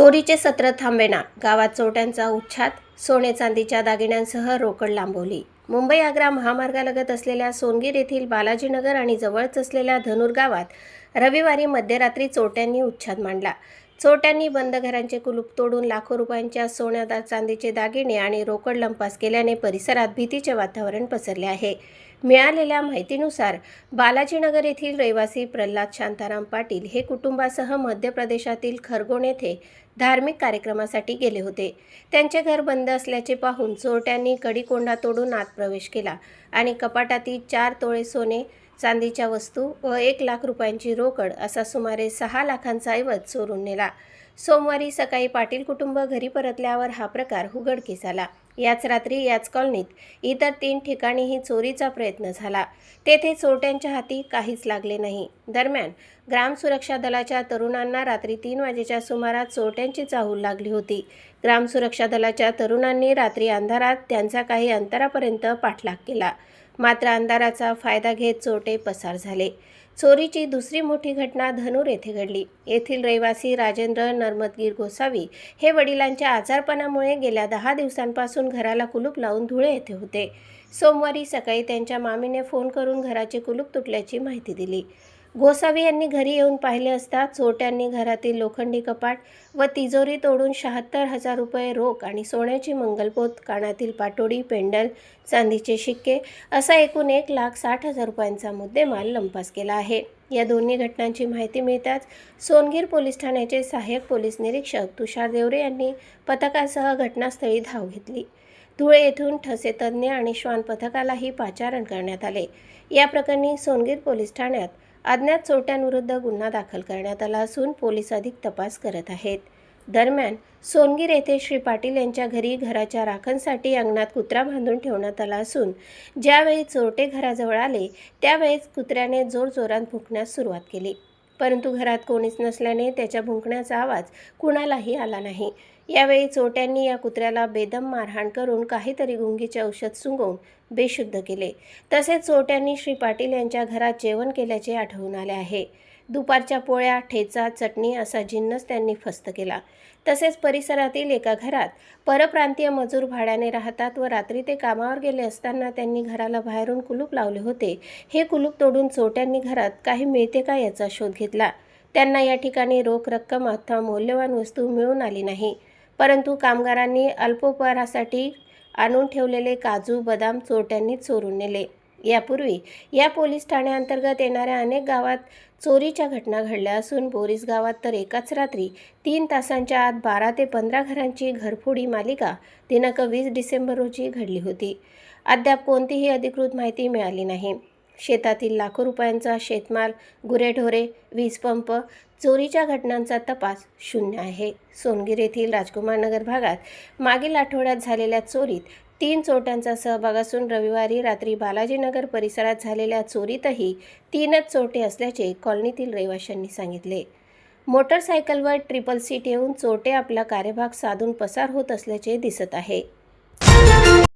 चोरीचे सत्र थांबेना. गावात चोरट्यांचा उच्छाद सोने चांदीच्या दागिन्यांसह रोकड लांबवली. मुंबई आग्रा महामार्गालगत असलेल्या सोनगीर येथील बालाजीनगर आणि जवळच असलेल्या धनुर गावात रविवारी मध्यरात्री चोरट्यांनी उच्छाद मांडला. चोरट्यांनी बंद घरांचे कुलूप तोडून लाखो रुपयांच्या सोन्या चांदीचे दागिने आणि रोकड लंपास केल्याने परिसरात भीतीचे वातावरण पसरले आहे. मिळालेल्या माहितीनुसार बालाजीनगर येथील रहिवासी प्रल्हाद शांताराम पाटील हे कुटुंबासह मध्य प्रदेशातील खरगोण येथे धार्मिक कार्यक्रमासाठी गेले होते. त्यांचे घर बंद असल्याचे पाहून चोरट्यांनी कडीकोंडा तोडून आत प्रवेश केला आणि कपाटातील चार तोळे सोने चांदीच्या वस्तू व एक लाख रुपयांची रोकड असा सुमारे सहा लाखांचा ऐवज चोरून नेला. सोमवारी सकाळी पाटील कुटुंब घरी परतल्यावर हा प्रकार उघडकीस आला. याच रात्री याच कॉलनीत इतर तीन ठिकाणीही चोरीचा प्रयत्न झाला. तेथे चोरट्यांच्या हाती काहीच लागले नाही. दरम्यान ग्राम सुरक्षा दलाच्या तरुणांना रात्री तीन वाजेच्या सुमारास चोरट्यांची चाहूल लागली होती. ग्राम सुरक्षा दलाच्या तरुणांनी रात्री अंधारात त्यांचा काही अंतरापर्यंत पाठलाग केला. मात्र अंधाराचा फायदा घेत चोरटे पसार झाले. चोरीची दुसरी मोठी घटना धनूर येथे घडली. येथील रहिवासी राजेंद्र नर्मदगीर गोसावी हे वडिलांच्या आजारपणामुळे गेल्या दहा दिवसांपासून घराला कुलूप लावून धुळे येथे होते. सोमवारी सकाळी त्यांच्या मामीने फोन करून घराचे कुलूप तुटल्याची माहिती दिली. गोसावी यांनी घरी येऊन पाहिले असता चोरट्यांनी घरातील लोखंडी कपाट व तिजोरी तोडून शहात्तर हजार रुपये रोख आणि सोन्याची मंगलपोत कानातील पाटोडी पेंडल चांदीचे शिक्के असा एकूण एक लाख साठ हजार रुपयांचा मुद्देमाल लंपास केला आहे. या दोन्ही घटनांची माहिती मिळताच सोनगीर पोलीस ठाण्याचे सहाय्यक पोलीस निरीक्षक तुषार देवरे यांनी पथकासह घटनास्थळी धाव घेतली. धुळे येथून ठसे तज्ज्ञ आणि श्वान पथकालाही पाचारण करण्यात आले. या प्रकरणी सोनगीर पोलीस ठाण्यात अज्ञात चोरट्यांविरुद्ध गुन्हा दाखल करण्यात आला असून पोलीस अधिक तपास करत आहेत. दरम्यान सोनगीर येथे श्री पाटील यांच्या घरी घराच्या राखणसाठी अंगणात कुत्रा बांधून ठेवण्यात आला असून ज्यावेळी चोरटे घराजवळ आले त्यावेळेस कुत्र्याने जोरजोरात भुंकण्यास सुरुवात केली. परंतु घरात कोणीच नसल्याने त्याच्या भुंकण्याचा आवाज कुणालाही आला नाही. यावेळी चोट्यांनी या कुत्र्याला बेदम मारहाण करून काहीतरी गुंगीचे औषध सुंगवून बेशुद्ध केले. तसेच चोट्यांनी श्री पाटील यांच्या घरात जेवण केल्याचे आढळून आले आहे. दुपारच्या पोळ्या ठेचा चटणी असा जिन्नस त्यांनी फस्त केला. तसेच परिसरातील एका घरात परप्रांतीय मजूर भाड्याने राहतात व रात्री ते कामावर गेले असताना त्यांनी घराला बाहेरून कुलूप लावले होते. हे कुलूप तोडून चोट्यांनी घरात काही मिळते का याचा शोध घेतला. त्यांना या ठिकाणी रोख रक्कम अथवा मौल्यवान वस्तू मिळून आली नाही. परंतु कामगारांनी अल्पोपहारासाठी आणून ठेवलेले काजू बदाम चोरट्यांनी चोरून नेले. यापूर्वी या पोलीस ठाण्याअंतर्गत येणाऱ्या अनेक गावात चोरीच्या घटना घडल्या असून बोरीस गावात तर एकाच रात्री तीन तासांच्या आत बारा ते पंधरा घरांची घरफोडी मालिका दिनांक वीस डिसेंबर रोजी घडली होती. अद्याप कोणतीही अधिकृत माहिती मिळाली नाही. शेतातील लाखो रुपयांचा शेतमाल गुरेढोरे वीजपंप चोरीच्या घटनांचा तपास शून्य आहे. सोनगीर येथील राजकुमार नगर भागात मागील आठवड्यात झालेल्या चोरीत तीन चोरट्यांचा सहभाग असून रविवारी रात्री बालाजीनगर परिसरात झालेल्या चोरीतही तीनच चोरटे असल्याचे कॉलनीतील रहिवाशांनी सांगितले. मोटरसायकलवर ट्रिपल सीट येऊन चोरटे आपला कार्यभाग साधून पसार होत असल्याचे दिसत आहे.